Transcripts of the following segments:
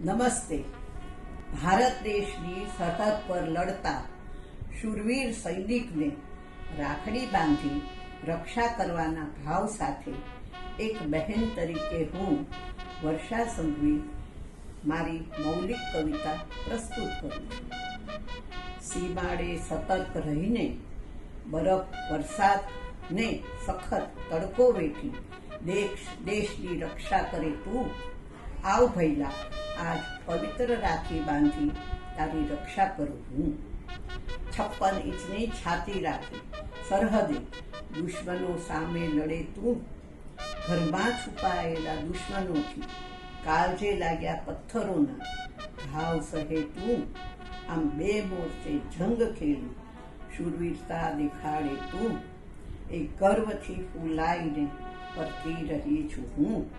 નમસ્તે. ભારત દેશની સરહદ પર લડતા શૂરવીર સૈનિકને રાખડી બાંધી રક્ષા કરવાના ભાવ સાથે એક બહેન તરીકે હું વર્ષા સંઘવી મારી મૌલિક કવિતા પ્રસ્તુત કરું સીમાડે સતર્ક રહીને બરફ વરસાદ ને સખત તડકો વેઠી દેશ દેશની રક્ષા કરે તું. આવ ભૈલા આજ પવિત્ર રાખી બાંધી તારી રક્ષા કરું હું. છપ્પન ઇંચની છાતી રાખી સરહદે દુશ્મનો સામે લડે તું. ઘરમાં છુપાયેલા દુશ્મનોથી કાળજે લાગ્યા પથ્થરોના ઘાવ સહે તું. આમ બે મોરચે જંગ ખેલું શૂરવીરતા દેખાડે તું. એ ગર્વથી ફૂલાઈને પરતી રહી છું હું.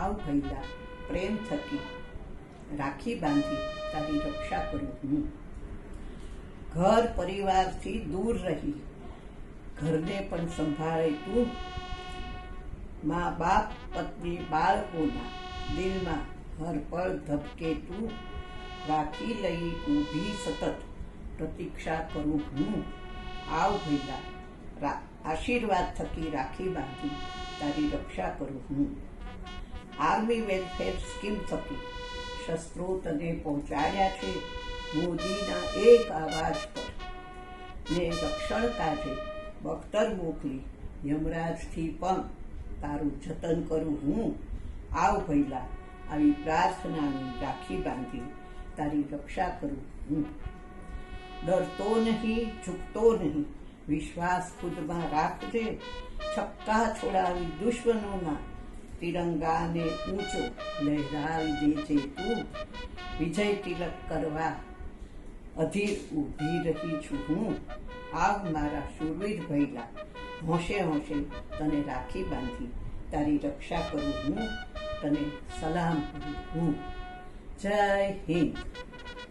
આવ ભૈલા, પ્રેમ થકી રાખી બાંધી તારી રક્ષા કરું હું. ઘર પરિવારથી દૂર રહી, ઘરને પણ સંભાળે તું. મા બાપ, પત્ની, બાળકોના દિલમાં હર પળ ધબકે તું. રાખી લઈ ઊભી સતત પ્રતીક્ષા કરું હું. આવ ભૈલા આશીર્વાદ થકી રાખી બાંધી તારી રક્ષા કરું હું. આર્મી વેલફેર સ્કીમ થકી શસ્ત્રો તને પહોંચાડ્યા છે. મોદીના એક આવાજ પર. ને રક્ષણ કાજે બખ્તર મોકલી. યમરાજથી પણ તારું જતન કરું હું. આવ ભૈલા આવી પ્રાર્થનાની રાખી બાંધી તારી રક્ષા કરું હું. ડરતો નહીં, ઝૂકતો નહીં. વિશ્વાસ ખુદમાં રાખજે. છક્કા છોડાવી દુશ્મનોના તિરંગાને ઊંચો લહેરાવી દેજે તું. વિજય તિલક કરવા અધીર ઊભી રહી છું હું. આવ મારા શૂરવીર ભૈલા, હોંશે હોંશે તને રાખી બાંધી. તારી રક્ષા કરું હું, તને સલામ કરું હું. જય હિન્દ.